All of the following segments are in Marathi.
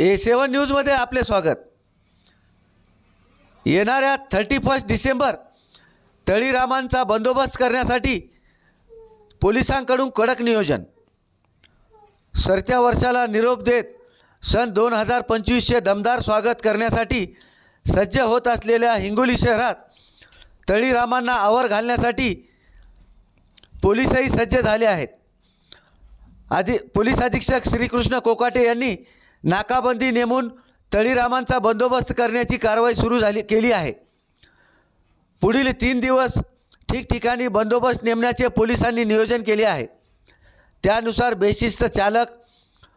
ए सेवन न्यूजमध्ये आपले स्वागत. येणाऱ्या थर्टी फर्स्ट डिसेंबर तळीरामांचा बंदोबस्त करण्यासाठी पोलिसांकडून कडक नियोजन. सरत्या वर्षाला निरोप देत सन दोन हजार पंचवीसचे दमदार स्वागत करण्यासाठी सज्ज होत असलेल्या हिंगोली शहरात तळीरामांना आवर घालण्यासाठी पोलीसही सज्ज झाले आहेत. आधी पोलीस अधीक्षक श्रीकृष्ण कोकाटे यांनी नाकाबंदी नेमून तळीरामांचा बंदोबस्त करण्याची कारवाई सुरू झाली केली आहे. पुढील तीन दिवस ठिकठिकाणी बंदोबस्त नेमण्याचे पोलिसांनी नियोजन केले आहे. त्यानुसार बेशिस्त चालक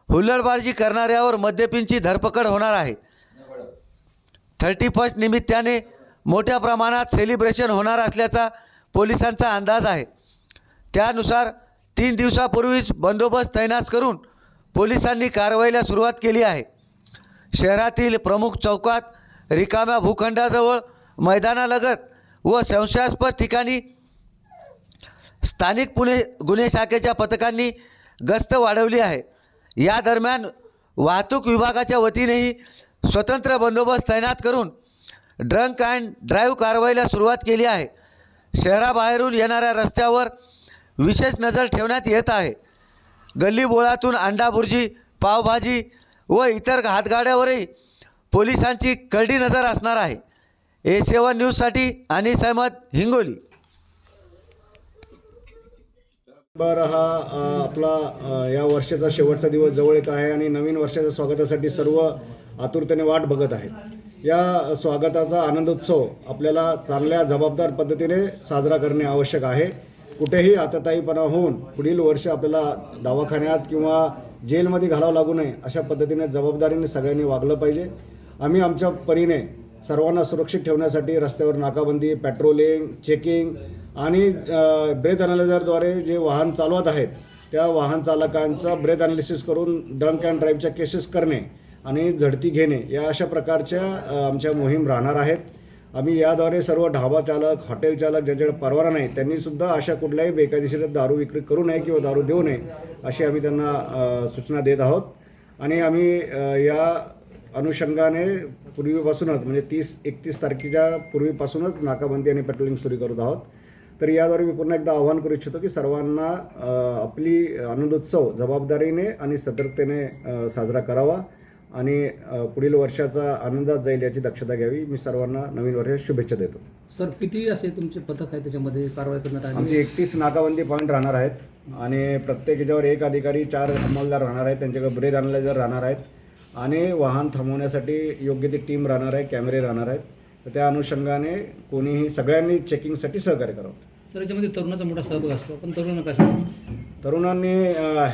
हुल्लडबाजी करणाऱ्यावर मद्यपींची धरपकड होणार आहे. थर्टी फर्स्ट निमित्ताने मोठ्या प्रमाणात सेलिब्रेशन होणार असल्याचा पोलिसांचा अंदाज आहे. त्यानुसार तीन दिवसापूर्वीच बंदोबस्त तैनात करून पोलिसांनी कारवाईला सुरुवात केली आहे. शहरातील प्रमुख चौकात रिकाम्या भूखंडाजवळ मैदानालगत व संशयास्पद ठिकाणी स्थानिक पुणे गुन्हे शाखेच्या पथकांनी गस्त वाढवली आहे. या दरम्यान वाहतूक विभागाच्या वतीनेही स्वतंत्र बंदोबस्त तैनात करून ड्रंक अँड ड्राईव्ह कारवाईला सुरुवात केली आहे. शहराबाहेरून येणाऱ्या रस्त्यावर विशेष नजर ठेवण्यात येत आहे. गल्लीबोळातून अंडा भुर्जी पावभाजी व इतर हातगाड्यावरही पोलिसांची करडी नजर असणार आहे. ए सेवन न्यूजसाठी अनिस अहमद हिंगोली. बरं हा आपला या वर्षाचा शेवटचा दिवस जवळ येत आहे आणि नवीन वर्षाच्या स्वागतासाठी सर्व आतुरतेने वाट बघत आहेत. या स्वागताचा आनंदोत्सव आपल्याला चांगल्या जबाबदार पद्धतीने साजरा करणे आवश्यक आहे. कुठेही आतताईपणा होऊन पुढील वर्ष आपल्याला दवाखान्यात किंवा जेलमध्ये घालावं लागू नये अशा पद्धतीने जबाबदारीने सगळ्यांनी वागलं पाहिजे. आम्ही आमच्या परीने सर्वांना सुरक्षित ठेवण्यासाठी रस्त्यावर नाकाबंदी पेट्रोलिंग चेकिंग आणि ब्रेथ अनालायझरद्वारे जे वाहन चालवत आहेत त्या वाहन चालकांचा ब्रेथ अनालिसिस करून ड्रंक अँड ड्राईव्हच्या केसेस करणे आणि झडती घेणे या अशा प्रकारच्या आमच्या मोहीम राहणार आहेत. आम्ही याद्वारे सर्व ढाबा चालक हॉटेल चालक ज्यांच्याकडे परवाना नाही त्यांनी सुद्धा अशा कुठल्याही बेकायदेशीर दारू विक्री करू नये किंवा दारू देऊ नये अशी आम्ही त्यांना सूचना देत आहोत. आणि आम्ही या अनुषंगाने पूर्वीपासूनच म्हणजे तीस एकतीस तारखेच्या पूर्वीपासूनच नाकाबंदी आणि पेट्रोलिंग सुरू करत आहोत. तर याद्वारे मी पुन्हा एकदा आवाहन करू इच्छितो की सर्वांना आपली आनंदोत्सव जबाबदारीने आणि सतर्कतेने साजरा करावा. आणि पुढील वर्षाचा आनंदात जाईल याची दक्षता घ्यावी. मी सर्वांना नवीन वर्षाच्या शुभेच्छा देतो. सर किती असे तुमचे पथक आहे त्याच्यामध्ये कारवाई करण्यात आली? आमचे एकतीस नाकाबंदी पॉईंट राहणार आहेत आणि प्रत्येक याच्यावर एक अधिकारी चार अंमलदार राहणार आहेत. त्यांच्याकडे ब्रेथ अनालायझर राहणार आहेत आणि वाहन थांबवण्यासाठी योग्य ती टीम राहणार आहे कॅमेरे राहणार आहेत. तर त्या अनुषंगाने कोणीही सगळ्यांनी चेकिंगसाठी सहकार्य करावं. सर याच्यामध्ये तरुणाचा मोठा सहभाग असतो. पण तरुण कसं तरुणांनी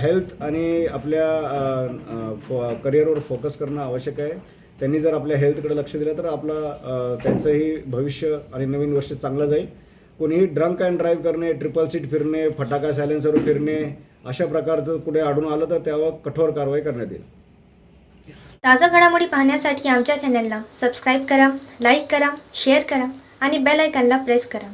हेल्थ आणि आपल्या फो करिअरवर फोकस करणं आवश्यक आहे. त्यांनी जर आपल्या हेल्थकडे लक्ष दिलं तर आपलं त्यांचंही भविष्य आणि नवीन वर्ष चांगलं जाईल. कोणीही ड्रंक अँड ड्राईव्ह करणे ट्रिपल सीट फिरणे फटाका सायलेन्सर फिरणे अशा प्रकारचं कुठे आढळून आलं तर त्यावर कठोर कारवाई करण्यात येईल. ताज्या घडामोडी पाहण्यासाठी आमच्या चॅनलला सबस्क्राईब करा लाईक करा शेअर करा आणि बेल आयकॉनला प्रेस करा.